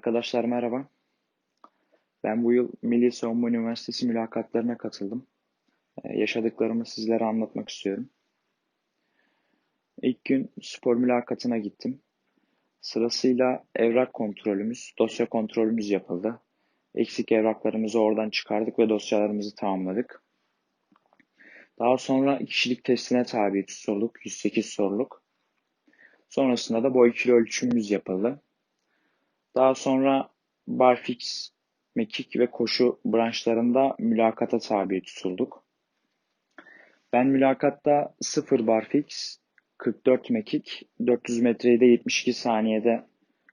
Arkadaşlar merhaba. Ben bu yıl Milli Savunma Üniversitesi mülakatlarına katıldım. Ee, yaşadıklarımı sizlere anlatmak istiyorum. İlk gün spor mülakatına gittim. Sırasıyla evrak kontrolümüz, dosya kontrolümüz yapıldı. Eksik evraklarımızı oradan çıkardık ve dosyalarımızı tamamladık. Daha sonra kişilik testine tabi tutulduk, 108 soruluk. Sonrasında da boy kilo ölçümümüz yapıldı. Daha sonra barfix, mekik ve koşu branşlarında mülakata tabi tutulduk. Ben mülakatta 0 barfix, 44 mekik, 400 metreyi de 72 saniyede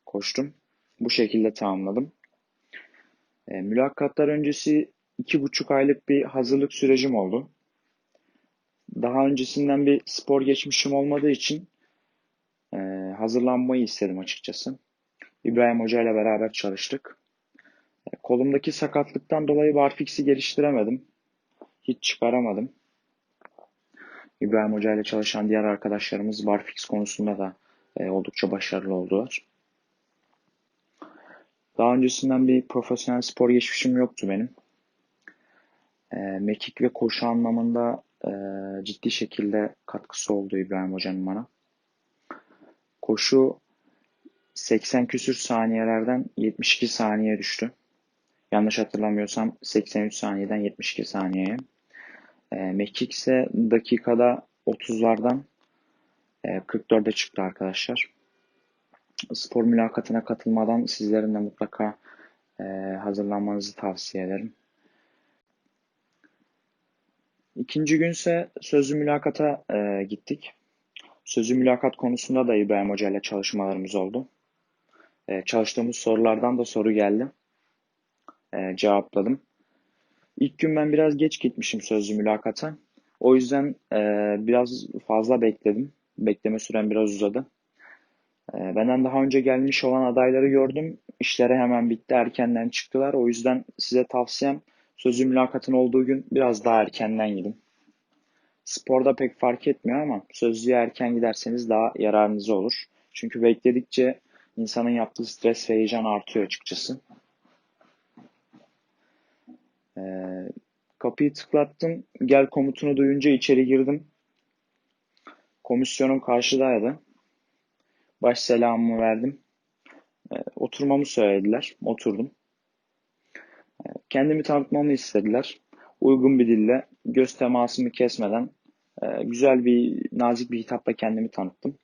koştum. Bu şekilde tamamladım. E, mülakatlar öncesi 2,5 aylık bir hazırlık sürecim oldu. Daha öncesinden bir spor geçmişim olmadığı için e, hazırlanmayı istedim açıkçası. İbrahim Hoca ile beraber çalıştık. Kolumdaki sakatlıktan dolayı barfix'i geliştiremedim. Hiç çıkaramadım. İbrahim Hoca ile çalışan diğer arkadaşlarımız barfix konusunda da e, oldukça başarılı oldular. Daha öncesinden bir profesyonel spor geçmişim yoktu benim. E, mekik ve koşu anlamında e, ciddi şekilde katkısı oldu İbrahim Hoca'nın bana. Koşu 80 küsür saniyelerden 72 saniye düştü. Yanlış hatırlamıyorsam 83 saniyeden 72 saniyeye. E, mekik ise dakikada 30'lardan e, 44'e çıktı arkadaşlar. Spor mülakatına katılmadan sizlerin de mutlaka e, hazırlanmanızı tavsiye ederim. İkinci günse sözlü mülakata e, gittik. Sözlü mülakat konusunda da İbrahim Hoca ile çalışmalarımız oldu. E, çalıştığımız sorulardan da soru geldi. E, cevapladım. İlk gün ben biraz geç gitmişim sözlü mülakata. O yüzden e, biraz fazla bekledim. Bekleme sürem biraz uzadı. E, benden daha önce gelmiş olan adayları gördüm. İşleri hemen bitti. Erkenden çıktılar. O yüzden size tavsiyem sözlü mülakatın olduğu gün biraz daha erkenden gidin. Sporda pek fark etmiyor ama sözlüye erken giderseniz daha yararınıza olur. Çünkü bekledikçe insanın yaptığı stres ve heyecan artıyor açıkçası. Ee, kapıyı tıklattım. Gel komutunu duyunca içeri girdim. Komisyonun karşıdaydı. Baş selamımı verdim. Ee, oturmamı söylediler. Oturdum. Ee, kendimi tanıtmamı istediler. Uygun bir dille göz temasımı kesmeden e, güzel bir nazik bir hitapla kendimi tanıttım.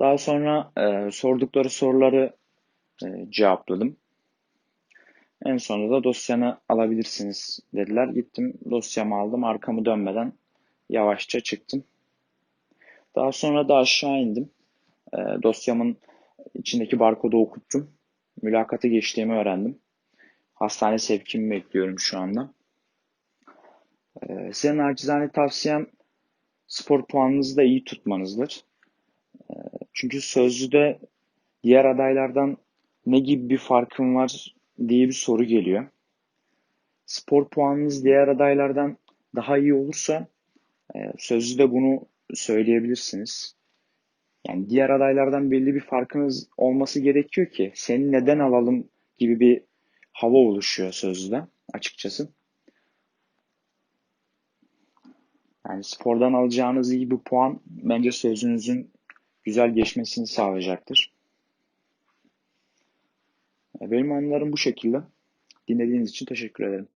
Daha sonra e, sordukları soruları e, cevapladım. En sonunda da dosyanı alabilirsiniz dediler. Gittim dosyamı aldım. Arkamı dönmeden yavaşça çıktım. Daha sonra da aşağı indim. E, dosyamın içindeki barkodu okuttum. Mülakatı geçtiğimi öğrendim. Hastane sevkimi bekliyorum şu anda. E, size nacizane tavsiyem spor puanınızı da iyi tutmanızdır. Çünkü sözlüde diğer adaylardan ne gibi bir farkın var diye bir soru geliyor. Spor puanınız diğer adaylardan daha iyi olursa e, sözlüde bunu söyleyebilirsiniz. Yani diğer adaylardan belli bir farkınız olması gerekiyor ki seni neden alalım gibi bir hava oluşuyor sözlüde açıkçası. Yani spordan alacağınız iyi bir puan bence sözünüzün güzel geçmesini sağlayacaktır. Benim anılarım bu şekilde. Dinlediğiniz için teşekkür ederim.